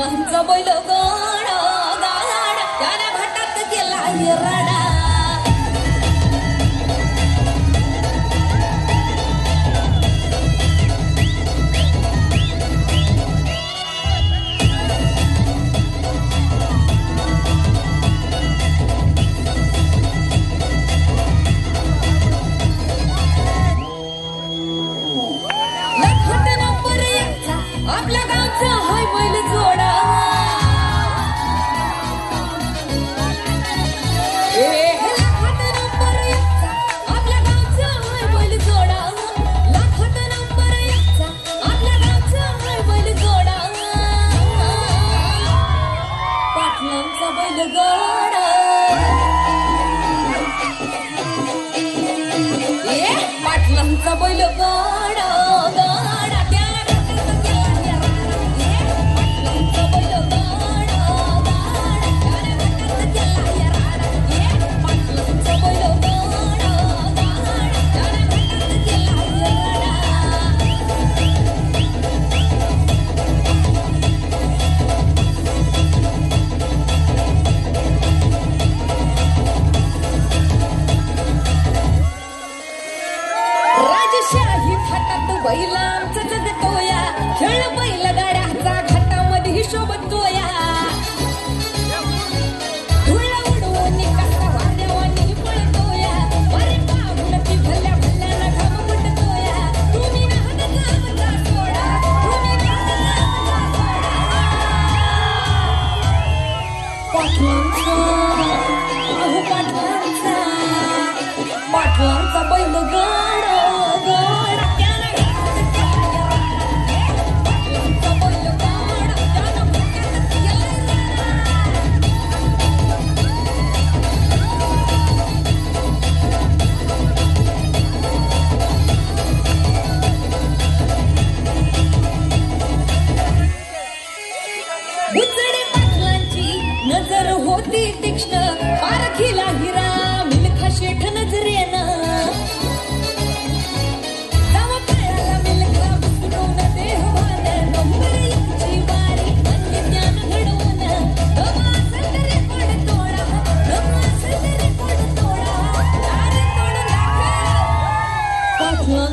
बैल गण गाडा त्याला भाटात गेला the girl.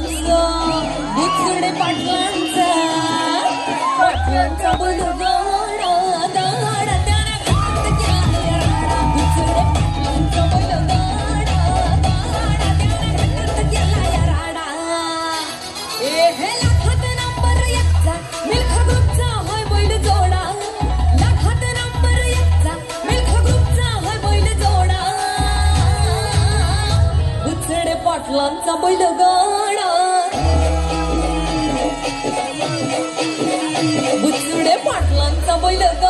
मुलग पाटलांचा. पाटलांचा मुलगा. पाटलांचा बैलगाडा. बुचुडे पाटलांचा बैलगाडा.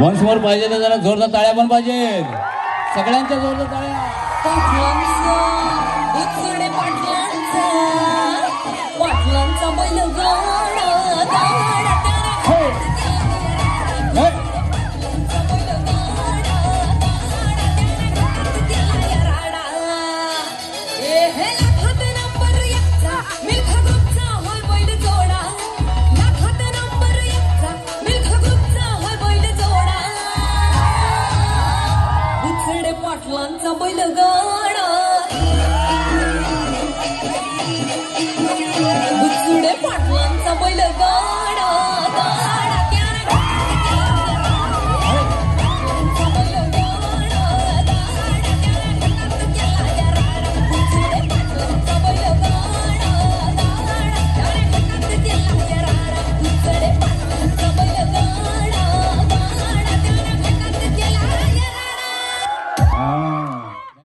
वन्स मोर पाहिजे तर जरा जोरदार ताळ्या पण पाहिजे. सगळ्यांच्या जोरदार ताळ्या Música